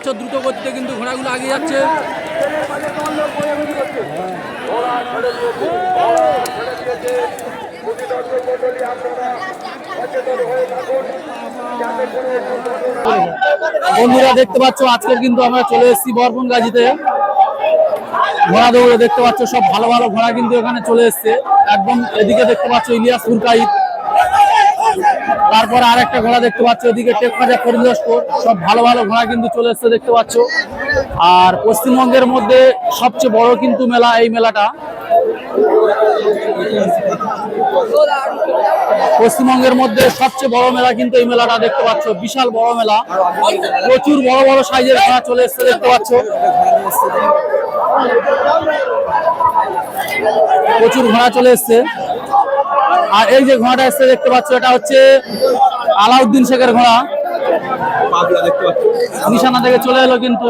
পাচ্ছ দ্রুত গতিতে কিন্তু ঘোড়াগুলো আগে যাচ্ছে। বন্ধুরা, দেখতে পাচ্ছ, আজকের কিন্তু আমরা চলে এসেছি বরপন গাজিতে ঘোড়া দৌড়ে দেখতে পাচ্ছ, সব ভালো ভালো ঘোড়া কিন্তু এখানে চলে এসছে। একদম এদিকে দেখতে পাচ্ছ ইলিয়াস ফুরকাইত তারপর আর একটা ঘোড়া দেখতে পাচ্ছ, ওদিকে টেক খাজা ফরিদস্কর সব ভালো ভালো ঘোড়া কিন্তু চলে এসছে দেখতে পাচ্ছ। আর পশ্চিমবঙ্গের মধ্যে সবচেয়ে বড় কিন্তু মেলা এই মেলাটা। পশ্চিমবঙ্গের মধ্যে সবচেয়ে বড় মেলা কিন্তু এই মেলাটা দেখতে পাচ্ছ। বিশাল বড় মেলা। প্রচুর বড় বড় সাইজের ঘোড়া চলে এসছে দেখতে পাচ্ছ। প্রচুর ঘোড়া চলে এসছে। আর এই যে ঘোড়াটা এসছে দেখতে পাচ্ছ এটা হচ্ছে আলাউদ্দিন শেখের ঘোড়া। নিশানা থেকে চলে এলো কিন্তু।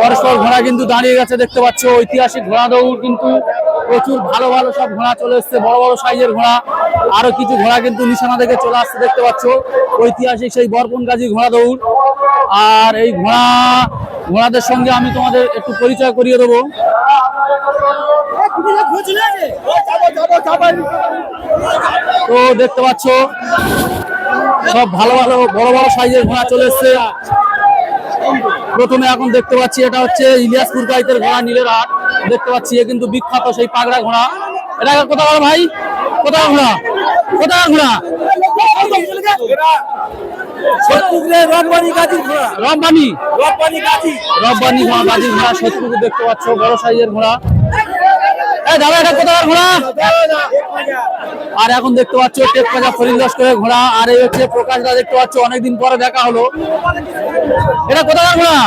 পরস্পর ঘোড়া কিন্তু দাঁড়িয়ে গেছে দেখতে পাচ্ছ ঐতিহাসিক ঘোড়া দৌড় কিন্তু প্রচুর ভালো ভালো সব ঘোড়া চলে এসছে বড় বড় সাইজের ঘোড়া। আরও কিছু ঘোড়া কিন্তু নিশানা থেকে চলে আসছে দেখতে পাচ্ছ ঐতিহাসিক সেই বরপন গাজী ঘোড়া দৌড়। আর এই ঘোড়া, ঘোড়াদের সঙ্গে আমি তোমাদের একটু পরিচয় করিয়ে দেবো। তো দেখতে পাচ্ছ, সব ভালো ভালো, বড় বড় সাইজের ঘোড়া চলে এসছে। প্রথমে এখন দেখতে পাচ্ছি এটা হচ্ছে ইলিয়াস কুরকাইতের ঘোড়া, নীলের হাট। দেখতে পাচ্ছি, এ কিন্তু বিখ্যাত সেই পাগড়া ঘোড়া। এটা কোথাকার ভাই? কোথাকার ঘোড়া? কোথাকার ঘোড়া? রব্বানি রব্বানি। রব্বানি গাজী। রব্বানি ঘোড়া গাজী ঘোড়া শত্রুকে দেখতে পাচ্ছ বড় সাইজের ঘোড়া। দাদা এটা কোথাকার ঘোড়া? আর এখন দেখতে পাচ্ছ টেপ কাজা ফরিন্দাস করে ঘোড়া। আর এই হচ্ছে প্রকাশদা দেখতে পাচ্ছ অনেকদিন পরে দেখা হলো। এটা কোথায় ঘোড়া?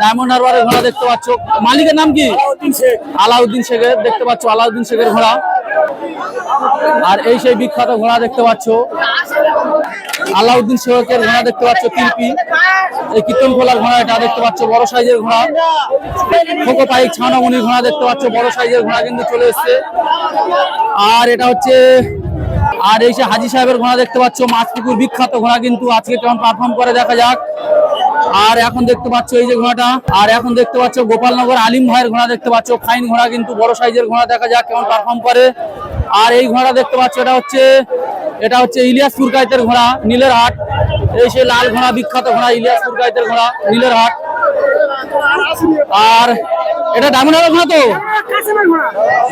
ডায়মন্ড হারবারের ঘোড়া দেখতে পাচ্ছ। মালিকের নাম কি? আলাউদ্দিন শেখের দেখতে পাচ্ছ আলাউদ্দিন শেখের ঘোড়া। আর এই সেই বিখ্যাত ঘোড়া দেখতে পাচ্ছ। আলাউদ্দিন শেখের ঘোড়া দেখতে পাচ্ছ তিলপি এই কীর্তন খোলার ঘোড়া এটা দেখতে পাচ্ছ, বড় সাইজের ঘোড়া। খোকো পাইক ছানামণি ঘোড়া দেখতে পাচ্ছ, বড় সাইজের ঘোড়া কিন্তু চলে এসছে। আর এটা হচ্ছে, আর এই যে হাজি সাহেবের ঘোড়া দেখতে পাচ্ছ, মাছপুকুর বিখ্যাত ঘোড়া কিন্তু আজকে কেমন পারফর্ম করে দেখা যাক। আর এখন দেখতে পাচ্ছ এই যে ঘোড়াটা, আর এখন দেখতে পাচ্ছ গোপালনগর আলিম ভাইয়ের ঘোড়া দেখতে পাচ্ছ। ফাইন ঘোড়া কিন্তু, বড় সাইজের ঘোড়া দেখা যাক কেমন পারফর্ম করে। আর এই ঘোড়া দেখতে পাচ্ছ, এটা হচ্ছে এটা হচ্ছে ইলিয়াস ফুরকাইতের ঘোড়া, নীলের হাট। এই সে লাল ঘোড়া, বিখ্যাত ঘোড়া, ইলিয়াস ফুরকাইতের ঘোড়া, নীলের হাট। আর এটা ডায়মন্ড হারবার ঘোড়া তো?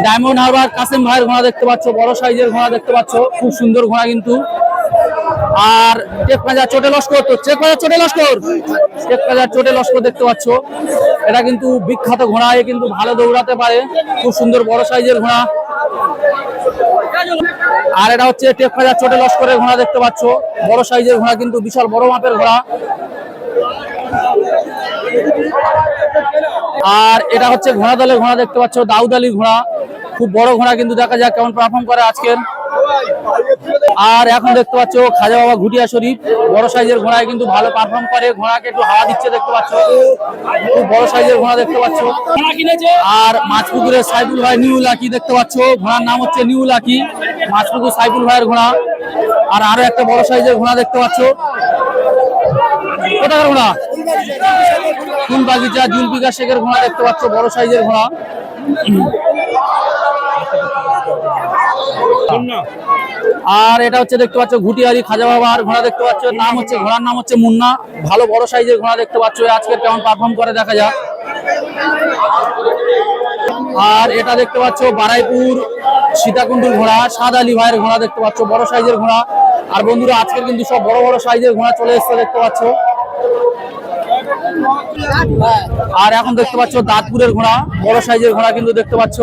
ডায়মন্ড হারবার কাসেম ভাইয়ের ঘোড়া দেখতে পাচ্ছ, বড় সাইজের ঘোড়া দেখতে পাচ্ছ। খুব সুন্দর ঘোড়া কিন্তু। আর টেক বাজার চোটে লস্কর তো চেক বাজার চোটে লস্কর। টেক বাজার চোটে লস্কর দেখতে পাচ্ছ। এটা কিন্তু বিখ্যাত ঘোড়া, এ কিন্তু ভালো দৌড়াতে পারে। খুব সুন্দর বড় সাইজের ঘোড়া। আর এটা হচ্ছে টেক বাজার চোটে লস্করের ঘোড়া দেখতে পাচ্ছ। বড় সাইজের ঘোড়া কিন্তু বিশাল বড় মাপের ঘোড়া। আর এটা হচ্ছে ঘোড়া দলের ঘোড়া দেখতে পাচ্ছ, দাউদ আলীর ঘোড়া। খুব বড় ঘোড়া কিন্তু দেখা যাক কেমন পারফর্ম করে আজকের। আর এখন দেখতে পাচ্ছ খাজা বাবা ঘুটিয়া শরীফ বড় সাইজের ঘোড়ায় কিন্তু ভালো পারফর্ম করে ঘোড়াকে একটু হাওয়া দিচ্ছে দেখতে পাচ্ছ। খুব বড় সাইজের ঘোড়া দেখতে পাচ্ছ। আর মাছপুকুরের সাইফুল ভাই নিউ লাকি দেখতে পাচ্ছ। ঘোড়ার নাম হচ্ছে নিউ লাকি মাছপুকুর সাইফুল ভাইয়ের ঘোড়া। আর আরও একটা বড় সাইজের ঘোড়া দেখতে পাচ্ছ। কোথাকার ঘোড়া? ফুল বাগিচা জুলপিকা শেখের ঘোড়া দেখতে পাচ্ছ বড় সাইজের ঘোড়া। আর এটা হচ্ছে দেখতে পাচ্ছ ঘুটিয়ারি খাজা বাবার ঘোড়া দেখতে পাচ্ছ। নাম হচ্ছে, ঘোড়ার নাম হচ্ছে মুন্না। ভালো বড় সাইজের ঘোড়া দেখতে পাচ্ছ। আজকে কেমন পারফর্ম করে দেখা যাক। আর এটা দেখতে পাচ্ছ বারাইপুর সীতাকুণ্ডুর ঘোড়া, সাদ আলী ভাইয়ের ঘোড়া দেখতে পাচ্ছ। বড় সাইজের ঘোড়া। আর বন্ধুরা, আজকের কিন্তু সব বড় বড় সাইজের ঘোড়া চলে এসছে দেখতে পাচ্ছ। আর এখন দেখতে পাচ্ছ দাঁতপুরের ঘোড়া, বড় সাইজের ঘোড়া কিন্তু দেখতে পাচ্ছ।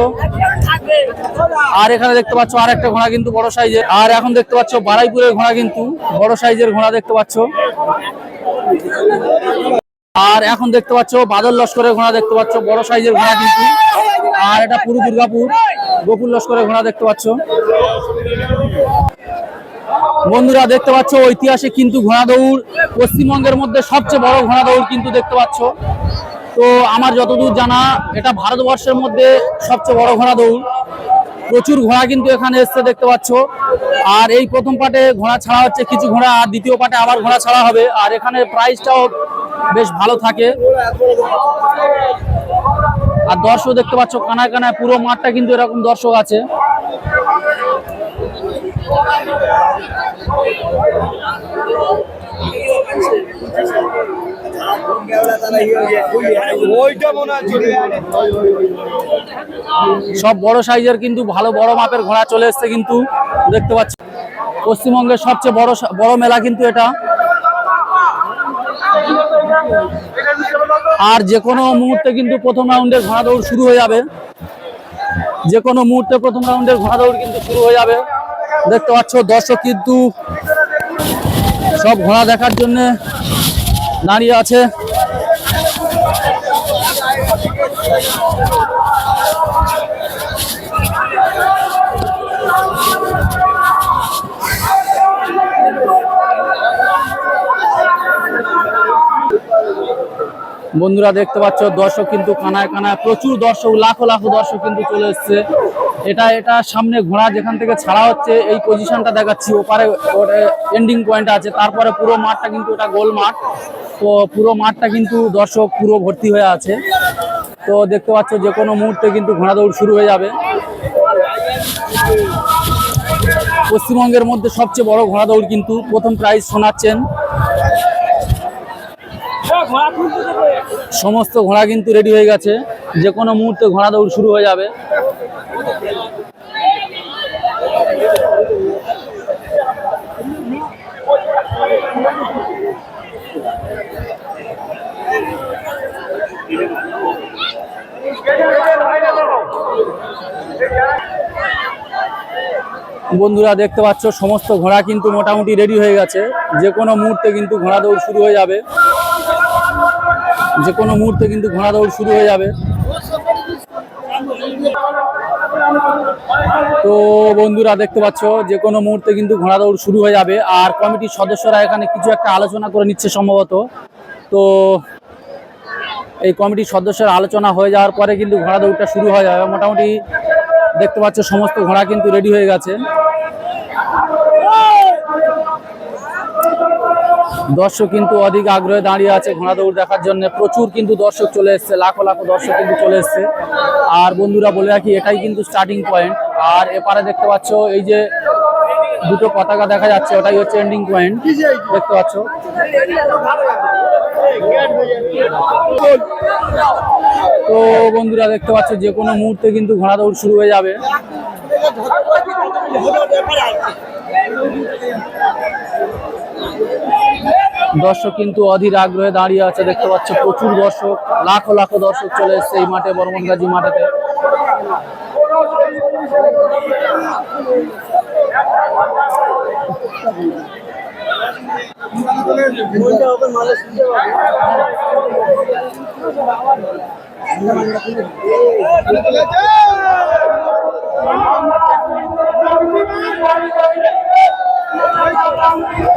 আর এখানে দেখতে পাচ্ছ আর একটা ঘোড়া কিন্তু বড় সাইজের। আর এখন দেখতে পাচ্ছ বারাইপুরের ঘোড়া কিন্তু বড় সাইজের ঘোড়া দেখতে পাচ্ছ। আর এখন দেখতে পাচ্ছ বাদল লস্করের ঘোড়া দেখতে পাচ্ছ, বড় সাইজের ঘোড়া কিন্তু। আর এটা পুরো দুর্গাপুর, গোকুল লস্করের ঘোড়া দেখতে পাচ্ছ। বন্ধুরা দেখতে পাচ্ছ, ঐতিহাসিক কিন্তু ঘোড়া দৌড় পশ্চিমবঙ্গের মধ্যে সবচেয়ে বড় ঘোড়া দৌড় কিন্তু দেখতে পাচ্ছ। তো আমার যতদূর জানা, এটা ভারতবর্ষের মধ্যে সবচেয়ে বড় ঘোড়া দৌড় প্রচুর ঘোড়া কিন্তু এখানে এসছে দেখতে পাচ্ছ। আর এই প্রথম পাটে ঘোড়া ছাড়া হচ্ছে কিছু ঘোড়া, আর দ্বিতীয় পাটে আবার ঘোড়া ছাড়া হবে। আর এখানে প্রাইসটাও বেশ ভালো থাকে। আর দর্শক দেখতে পাচ্ছ, কানায় কানায় পুরো মাঠটা কিন্তু এরকম দর্শক আছে। সব বড় সাইজের কিন্তু ভালো বড় মাপের ঘোড়া চলে এসছে কিন্তু, দেখতে পাচ্ছি। পশ্চিমবঙ্গের সবচেয়ে বড় বড় মেলা কিন্তু এটা। আর যে কোনো মুহূর্তে কিন্তু প্রথম রাউন্ডের ঘোড়া দৌড় শুরু হয়ে যাবে। যে কোনো মুহূর্তে প্রথম রাউন্ডের ঘোড়া দৌড় কিন্তু শুরু হয়ে যাবে। দেখতে পাচ্ছ দর্শক কিন্তু সব ঘোড়া দেখার জন্য দাঁড়িয়ে আছে। বন্ধুরা দেখতে পাচ্ছ, দর্শক কিন্তু কানায় কানায়, প্রচুর দর্শক, লাখো লাখো দর্শক কিন্তু চলে এসছে। এটা এটা সামনে ঘোড়া যেখান থেকে ছাড়া হচ্ছে, এই পজিশনটা দেখাচ্ছি, ওপারে এন্ডিং পয়েন্ট আছে, তারপরে পুরো মাঠটা কিন্তু এটা গোল মাঠ। তো পুরো মাঠটা কিন্তু দর্শক পুরো ভর্তি হয়ে আছে। তো দেখতে পাচ্ছ, যে কোনো মুহূর্তে কিন্তু ঘোড়া দৌড় শুরু হয়ে যাবে। পশ্চিমবঙ্গের মধ্যে সবচেয়ে বড় ঘোড়া দৌড় কিন্তু প্রথম প্রাইজ শোনাচ্ছেন সমস্ত ঘোড়া কিন্তু রেডি হয়ে গেছে। যে কোনো মুহূর্তে ঘোড়া দৌড় শুরু হয়ে যাবে। বন্ধুরা, দেখতে পাচ্ছ, সমস্ত ঘোড়া কিন্তু মোটামুটি রেডি হয়ে গেছে। যে কোনো মুহূর্তে কিন্তু ঘোড়া দৌড় শুরু হয়ে যাবে। যে কোনো মুহূর্তে কিন্তু ঘোড়া দৌড় শুরু হয়ে যাবে। তো বন্ধুরা, দেখতে পাচ্ছ, যে কোনো মুহূর্তে কিন্তু ঘোড়া দৌড় শুরু হয়ে যাবে। আর কমিটির সদস্যরা এখানে কিছু একটা আলোচনা করে নিচ্ছে সম্ভবত। তো এই কমিটির সদস্যের আলোচনা হয়ে যাওয়ার পরে কিন্তু ঘোড়া দৌড়টা শুরু হয়ে যাবে। মোটামুটি দেখতে পাচ্ছ, সমস্ত ঘোড়া কিন্তু রেডি হয়ে গেছে। দর্শক কিন্তু অধিক আগ্রহে দাঁড়িয়ে আছে ঘোড়া দৌড় দেখার জন্য। প্রচুর কিন্তু দর্শক চলে এসছে, লাখো লাখো দর্শক কিন্তু চলে এসছে। আর বন্ধুরা, বলে রাখি, এটাই কিন্তু স্টার্টিং পয়েন্ট আর এপারে দেখতে পাচ্ছ, এই যে দুটো পতাকা দেখা যাচ্ছে, ওটাই হচ্ছে এন্ডিং পয়েন্ট দেখতে পাচ্ছ? তো বন্ধুরা, দেখতে পাচ্ছ, যে কোনো মুহূর্তে কিন্তু ঘোড়া দৌড় শুরু হয়ে যাবে। দর্শক কিন্তু অধীর আগ্রহে দাঁড়িয়ে আছে, দেখতে পাচ্ছ প্রচুর দর্শক, লাখো লাখো দর্শক চলে এসছে এই মাঠে, বর্মনগাজী মাঠেতে।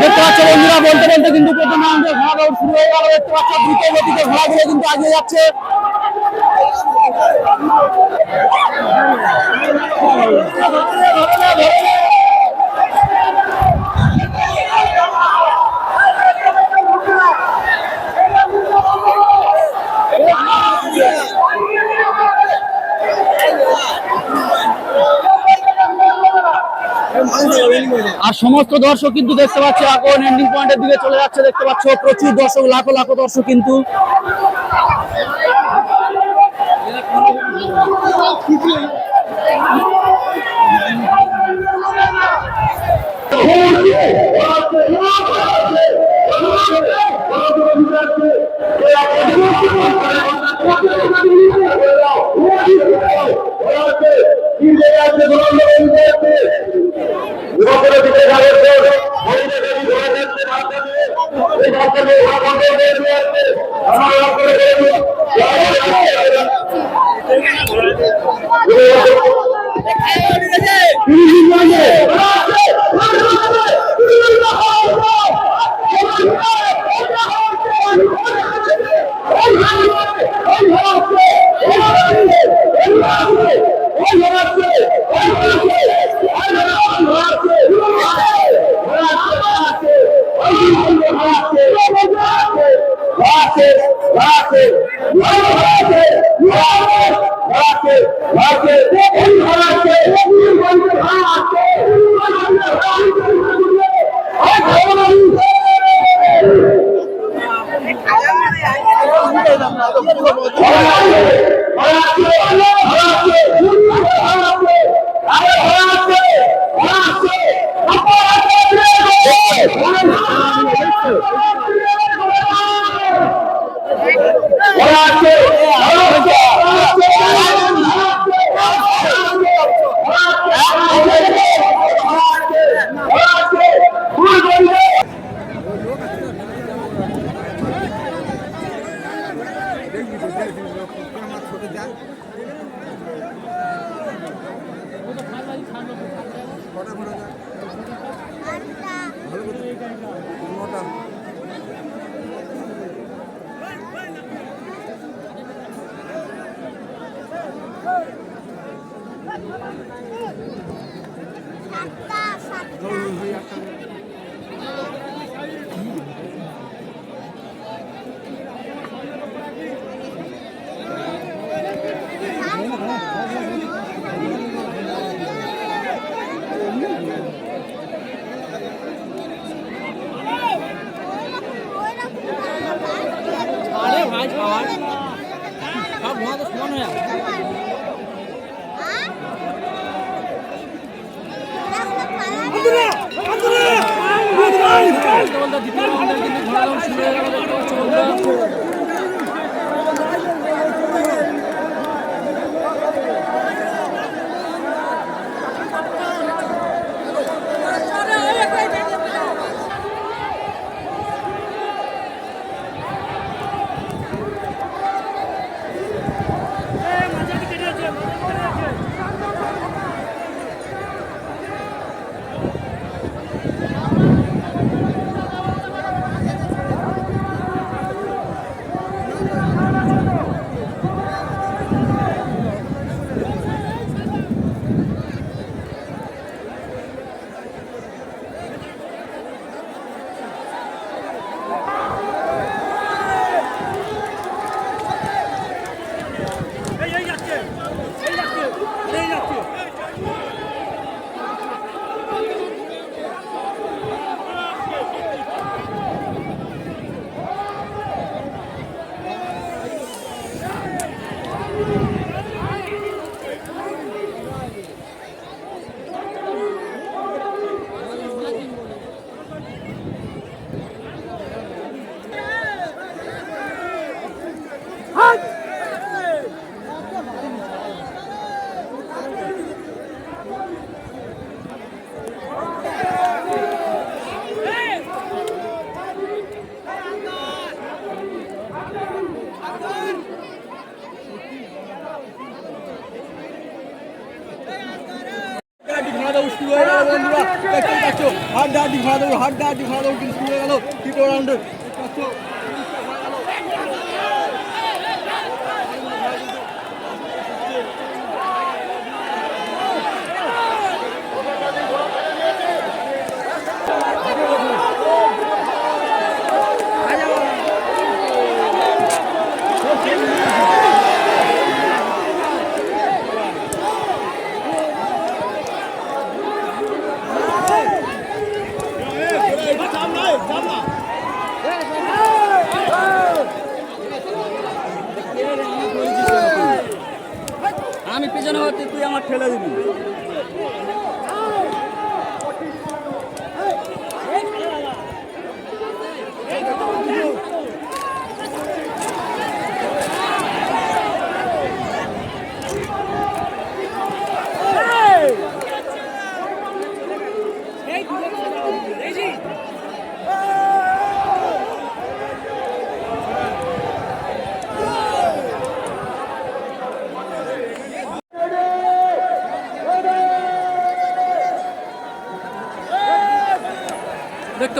দেখতে পাচ্ছ কিন্তু প্রথম রাউন্ডে ঘোড়া দৌড় শুরু হয়ে গেল। ঘোড়াগুলো কিন্তু এগিয়ে যাচ্ছে। আর সমস্ত দর্শক কিন্তু দেখতে পাচ্ছি এখন এন্ডিং পয়েন্টের দিকে চলে যাচ্ছে, দেখতে পাচ্ছ প্রচুর দর্শক, লাখো লাখো দর্শক কিন্তু। আছে যুবকরা দিতে যাবে আমরা হাড্ডা হাড্ডি ভাড়া দৌড় হাড্ডা হাড্ডি ভাড়া দৌড় কিন্তু গেল তৃতীয় রাউন্ডে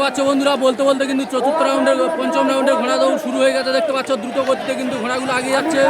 দেখতে পাচ্ছ বন্ধুরা, বলতে বলতে কিন্তু চতুর্থ রাউন্ডের পঞ্চম রাউন্ডের ঘোড়া দৌড় শুরু হয়ে গেছে। দেখতে পাচ্ছ দ্রুত গতিতে কিন্তু ঘোড়াগুলো আগে যাচ্ছে।